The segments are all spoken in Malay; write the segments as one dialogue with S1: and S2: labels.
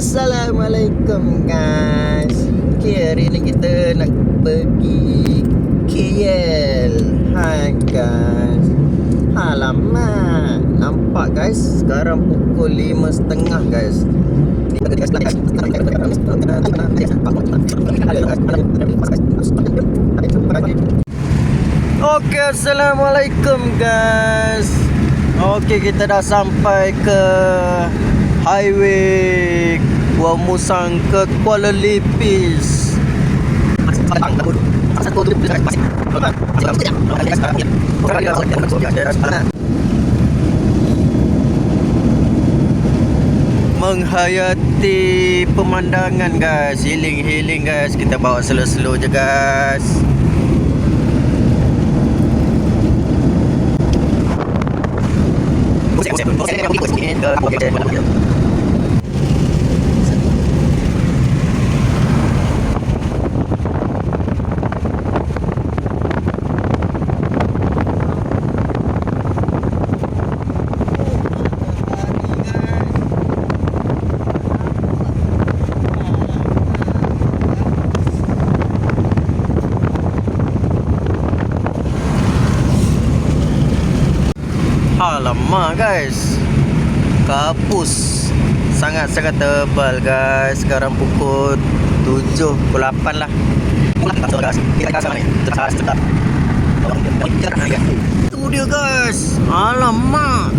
S1: Assalamualaikum guys. Okay hari ni kita nak pergi KL Hai guys. Alamak Nampak guys Sekarang pukul 5.30 guys. Okay Assalamualaikum guys. Okay kita dah sampai ke Highway Gua Musang ke Kuala Lipis Menghayati pemandangan guys. Healing-healing guys. Kita bawa slow-slow je guys Alamak guys. Kapus. Sangat-sangat tebal guys. Sekarang pukul 7 Pukul 8 lah. Itu dia guys. Alamak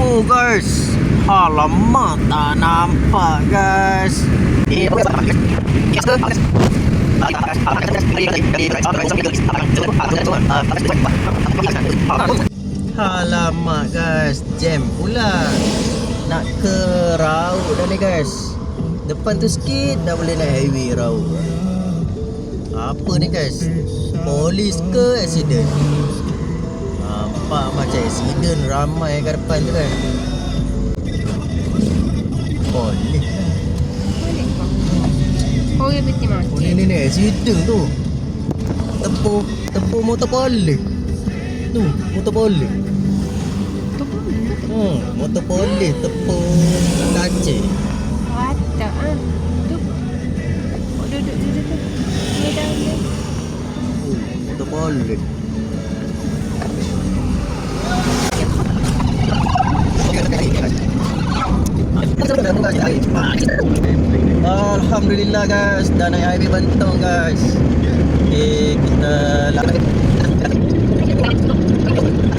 S1: Oh guys Alamak tak nampak guys Alamak guys Jam pula Nak ke Rauk dah ni guys Depan tu sikit dah boleh naik highway Rauk Apa ni guys Polis ke accident Nampak macam accident ramai kat depan tu kan Polis
S2: Orang peti
S1: Oh
S2: mati.
S1: ni ni ni accident tu Tepuk Tepuk motor polis Tu motor polis
S2: Tu pun
S1: Hmm motor polis tepuk kaca
S2: Ada ah. Tu. Oh duduk duduk duduk. Dah ada.
S1: Oh, motor polis Alhamdulillah guys. Dah naik highway Bentong guys. Okay kita lari.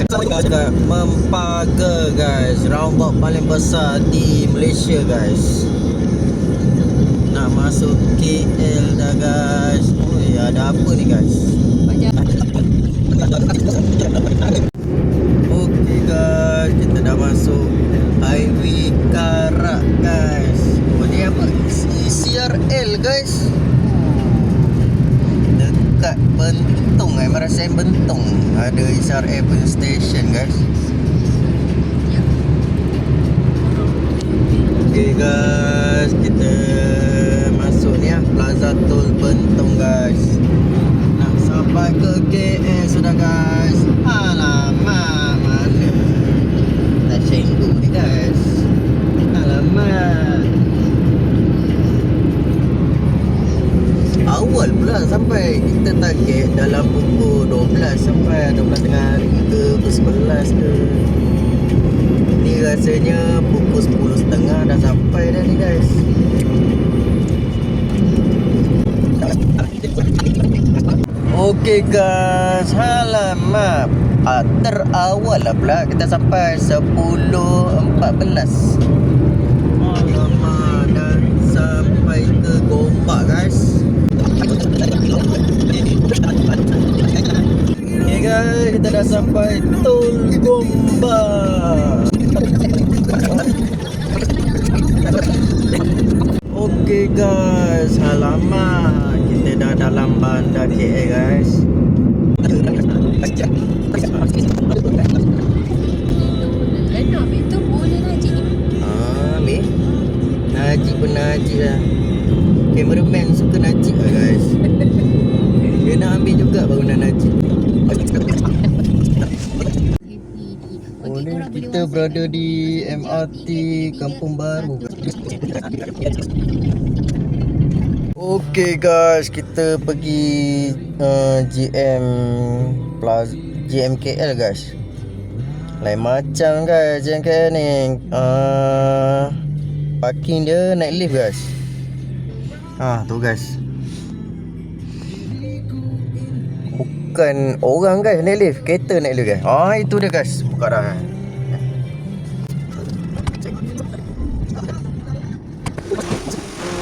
S1: Kita mempaga guys. Roundabout paling besar di Malaysia guys. Nak masuk KL dah guys. Ui, ada apa ni guys Okay guys Kita dah masuk Highway Karak guys Oh ni apa? ECRL guys Dekat Bentong eh Merasain Bentong Ada ECRL punya station guys. Okay guys Kita Masuk ni lah Plaza Tol Bentong guys. Nak sampai ke KL sudah guys? Alamak Mana Tak cenggu ni guys Alamak Awal pula sampai Kita target dalam pukul 12 Sampai 12 tengah hari ke Pukul 11 ke. Ni rasanya pukul 10.30 dah sampai dah ni guys. Okey guys, alamak ah, Terawal lah pula. Kita sampai 10.14 Alamak, dah sampai ke Gombak guys Okay guys, kita dah sampai Tol Gombak Okay guys, alamak Kita dah dalam bandar KL guys.
S2: Boleh Najib ni.
S1: Ah, ni Najib pun Najib lah. Cameraman suka Najib lah guys. Dia nak ambil juga bangunan Najib kita berada di MRT Kampung Baru. Okay guys, kita pergi uh, GM Plaza GMKL guys. Lain macam guys GMKL ni. Uh, parking dia naik lift guys. Ah tu guys. Bukan orang guys naik lift, kereta naik lift guys. Ah itu dia guys. Buka dah.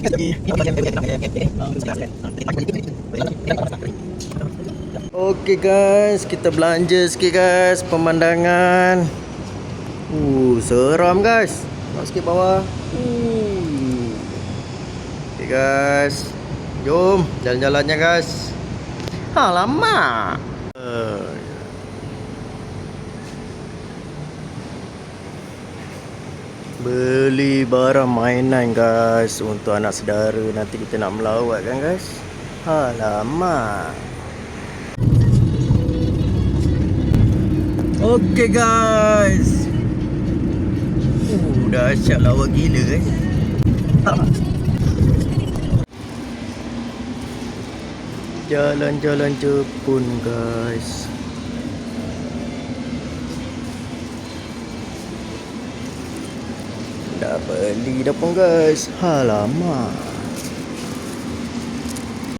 S1: Okey guys, kita belanja sikit guys pemandangan. Uh, seram guys. Nak sikit bawah. Uh. Okey guys. Jom jalan-jalannya guys. Alamak. Uh. Beli barang mainan guys. Untuk anak saudara Nanti kita nak melawat kan guys? Alamak. Okay guys. Uh, dahsyat lawa gila guys. Jalan-jalan Jepun guys Dah beli dah pun guys. Alamak